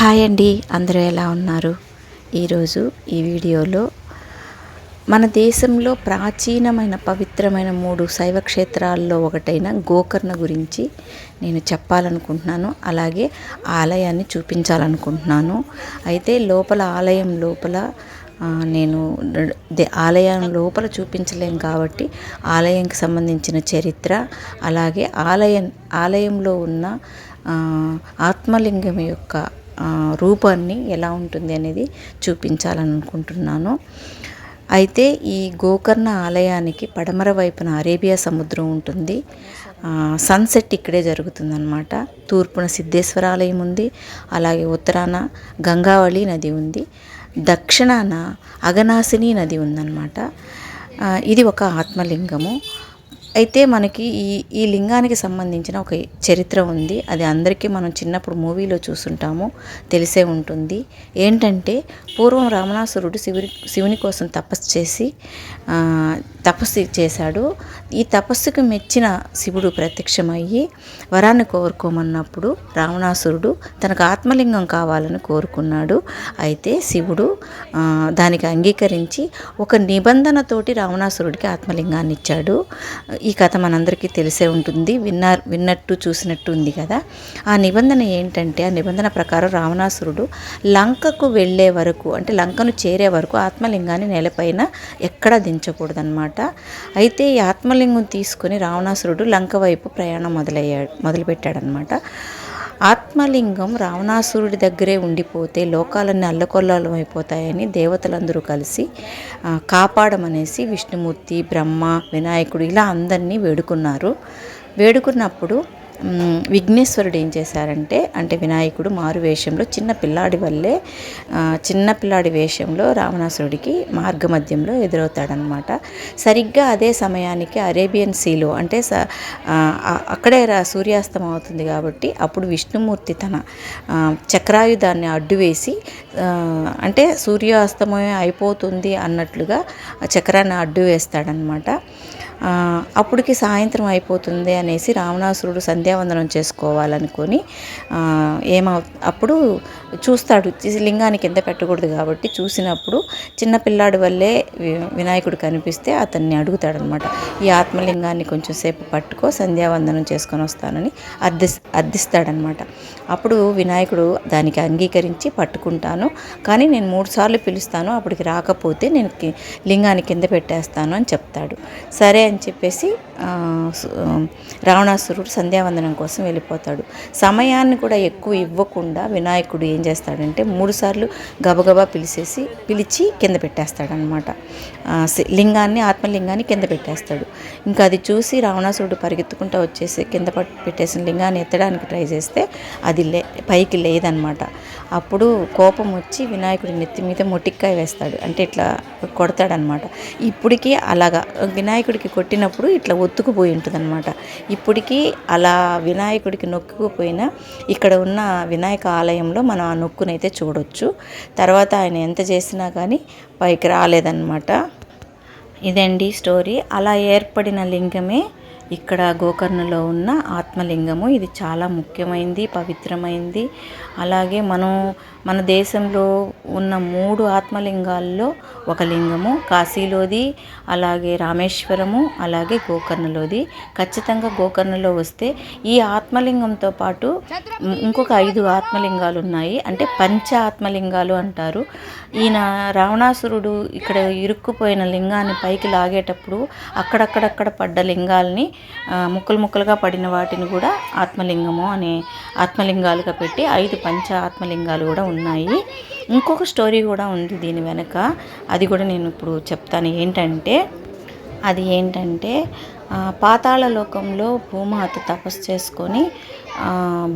Hi అండి అందరూ ఎలా ఉన్నారు? ఈరోజు ఈ వీడియోలో మన దేశంలో ప్రాచీనమైన పవిత్రమైన మూడు శైవ క్షేత్రాల్లో ఒకటైన గోకర్ణ గురించి నేను చెప్పాలనుకుంటున్నాను. అలాగే ఆలయాన్ని చూపించాలనుకుంటున్నాను. అయితే లోపల ఆలయం లోపల నేను ఆలయం లోపల చూపించలేం కాబట్టి ఆలయంకి సంబంధించిన చరిత్ర అలాగే ఆలయం ఆలయంలో ఉన్న ఆత్మలింగం యొక్క రూపాన్ని ఎలా ఉంటుంది అనేది చూపించాలని అనుకుంటున్నాను అయితే ఈ గోకర్ణ ఆలయానికి పడమర వైపున అరేబియా సముద్రం ఉంటుంది. సన్సెట్ ఇక్కడే జరుగుతుందన్నమాట. తూర్పున సిద్ధేశ్వర ఆలయం ఉంది. అలాగే ఉత్తరాన గంగావళి నది ఉంది. దక్షిణాన అగనాశిని నది ఉందన్నమాట. ఇది ఒక ఆత్మలింగము. అయితే మనకి ఈ ఈ లింగానికి సంబంధించిన ఒక చరిత్ర ఉంది. అది అందరికీ మనం చిన్నప్పుడు మూవీలో చూసుంటాము తెలిసే ఉంటుంది. ఏంటంటే పూర్వం రామణాసురుడు శివుని శివుని కోసం తపస్సు చేసి తపస్సు చేశాడు. ఈ తపస్సుకు మెచ్చిన శివుడు ప్రత్యక్షమయ్యి వరాన్ని కోరుకోమన్నప్పుడు రావణాసురుడు తనకు ఆత్మలింగం కావాలని కోరుకున్నాడు. అయితే శివుడు దానికి అంగీకరించి ఒక నిబంధనతోటి రావణాసురుడికి ఆత్మలింగాన్ని ఇచ్చాడు ఈ కథ మనందరికీ తెలిసే ఉంటుంది. విన్నారు విన్నట్టు చూసినట్టు ఉంది కదా. ఆ నిబంధన ఏంటంటే ఆ నిబంధన ప్రకారం రావణాసురుడు లంకకు వెళ్ళే వరకు అంటే లంకను చేరే వరకు ఆత్మలింగాన్ని నేలపైన ఎక్కడా దించకూడదన్నమాట. అయితే ఈ ఆత్మలింగం తీసుకొని రావణాసురుడు లంక వైపు ప్రయాణం మొదలయ్యాడు మొదలుపెట్టాడనమాట ఆత్మలింగం రావణాసురుడి దగ్గరే ఉండిపోతే లోకాలన్నీ అల్లకొల్లాలం అయిపోతాయని దేవతలందరూ కలిసి కాపాడమనేసి విష్ణుమూర్తి బ్రహ్మ వినాయకుడు ఇలా అందరినీ వేడుకున్నారు. వేడుకున్నప్పుడు విఘ్నేశ్వరుడు ఏం చేశారంటే అంటే వినాయకుడు మారు వేషంలో చిన్న పిల్లాడి వల్లే చిన్న పిల్లాడి వేషంలో రావణాసురుడికి మార్గమధ్యంలో ఎదురవుతాడనమాట సరిగ్గా అదే సమయానికి అరేబియన్ సీలో అంటే స- అక్కడే రా- సూర్యాస్తం అవుతుంది కాబట్టి అప్పుడు విష్ణుమూర్తి తన చక్రాయుధాన్ని అడ్డు వేసి అంటే సూర్యాస్తమయం అయిపోతుంది అన్నట్లుగా చక్రాన్ని అడ్డు వేస్తాడనమాట అప్పటికి సాయంత్రం అయిపోతుంది అనేసి రావణాసురుడు సంధ్యావందనం చేసుకోవాలనుకొని ఏమవు అప్పుడు చూస్తాడు. లింగానికి లింగాన్ని కింద పెట్టకూడదు కాబట్టి చూసినప్పుడు చిన్న పిల్లాడి వల్లే వినాయకుడు కనిపిస్తే అతన్ని అడుగుతాడనమాట. ఈ ఆత్మలింగాన్ని కొంచెం సేపు పట్టుకో సంధ్యావందనం చేసుకొని వస్తానని అర్థి అర్థిస్తాడనమాట. అప్పుడు వినాయకుడు దానికి అంగీకరించి పట్టుకుంటాను. కానీ నేను మూడు సార్లు పిలుస్తాను అప్పటికి రాకపోతే నేను లింగాన్ని కింద పెట్టేస్తాను అని చెప్తాడు. సరే అని చెప్పేసి రావణాసురుడు సంధ్యావందనం కోసం వెళ్ళిపోతాడు. సమయాన్ని కూడా ఎక్కువ ఇవ్వకుండా వినాయకుడు ఏం చేస్తాడంటే మూడుసార్లు గబగబా పిలిచేసి పిలిచి కింద పెట్టేస్తాడనమాట. లింగాన్ని ఆత్మలింగాన్ని కింద పెట్టేస్తాడు. ఇంకా అది చూసి రావణాసురుడు పరిగెత్తుకుంటూ వచ్చేసి కింద పెట్టేసిన లింగాన్ని ఎత్తడానికి ట్రై చేస్తే అది లే పైకి లేదనమాట. అప్పుడు కోపం వచ్చి వినాయకుడి నెత్తి మీద మొటిక్కాయ వేస్తాడు. అంటే ఇట్లా కొడతాడనమాట. ఇప్పటికీ అలాగా వినాయకుడికి కొట్టినప్పుడు ఇట్లా ఒత్తుకుపోయి ఉంటుందన్నమాట ఇప్పటికీ అలా వినాయకుడికి నొక్కుపోయినా ఇక్కడ ఉన్న వినాయక ఆలయంలో మనం ఆ నొక్కునైతే చూడొచ్చు. తర్వాత ఆయన ఎంత చేసినా కానీ పైకి రాలేదన్నమాట ఇదండి స్టోరీ. అలా ఏర్పడిన లింగమే ఇక్కడ గోకర్ణలో ఉన్న ఆత్మలింగము. ఇది చాలా ముఖ్యమైనది పవిత్రమైంది. అలాగే మనం మన దేశంలో ఉన్న మూడు ఆత్మలింగాల్లో ఒక లింగము కాశీలోది అలాగే రామేశ్వరము అలాగే గోకర్ణలోది. ఖచ్చితంగా గోకర్ణలో వస్తే ఈ ఆత్మలింగంతో పాటు ఇంకొక ఐదు ఆత్మలింగాలు ఉన్నాయి అంటే పంచ ఆత్మలింగాలు అంటారు. ఈయన రావణాసురుడు ఇక్కడ ఇరుక్కుపోయిన లింగాన్ని పైకి లాగేటప్పుడు అక్కడక్కడక్కడ పడ్డ లింగాల్ని ముక్కలు ముక్కలుగా పడిన వాటిని కూడా ఆత్మలింగము అనే ఆత్మలింగాలుగా పెట్టి ఐదు పంచ ఆత్మలింగాలు కూడా ఉన్నాయి. ఇంకొక స్టోరీ కూడా ఉంది దీని వెనక. అది కూడా నేను ఇప్పుడు చెప్తాను. ఏంటంటే అది ఏంటంటే పాతాళ లోకంలో భూమాత తపస్సు చేసుకొని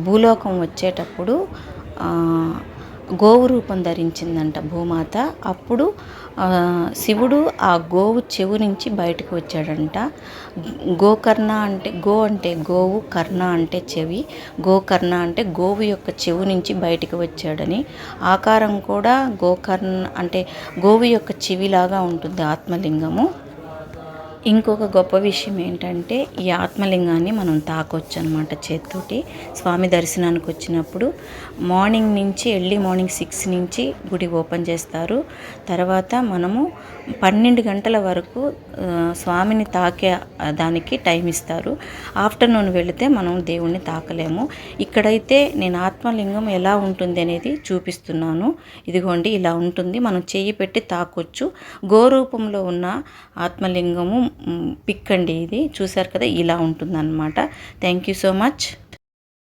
భూలోకం వచ్చేటప్పుడు గోవు రూపం ధరించిందంట భూమాత. అప్పుడు శివుడు ఆ గోవు చెవు నుంచి బయటకు వచ్చాడంట. గోకర్ణ అంటే గో అంటే గోవు కర్ణ అంటే చెవి గోకర్ణ అంటే గోవు యొక్క చెవు నుంచి బయటకు వచ్చాడని. ఆకారం కూడా గోకర్ణ అంటే గోవు యొక్క చెవిలాగా ఉంటుంది ఆత్మలింగము. ఇంకొక గొప్ప విషయం ఏంటంటే ఈ ఆత్మలింగాన్ని మనం తాకొచ్చు అనమాట చేత్తోటి. స్వామి దర్శనానికి వచ్చినప్పుడు మార్నింగ్ నుంచి ఎర్లీ మార్నింగ్ సిక్స్ నుంచి గుడి ఓపెన్ చేస్తారు. తర్వాత మనము పన్నెండు గంటల వరకు స్వామిని తాకే దానికి టైం ఇస్తారు. ఆఫ్టర్నూన్ వెళితే మనం దేవుణ్ణి తాకలేము. ఇక్కడైతే నేను ఆత్మలింగం ఎలా ఉంటుంది అనేది చూపిస్తున్నాను. ఇదిగోండి ఇలా ఉంటుంది. మనం చెయ్యి పెట్టి తాకొచ్చు. గోరూపంలో ఉన్న ఆత్మలింగము పిక్ అండి ఇది. చూసారు కదా ఇలా ఉంటుందన్నమాట. Thank you so much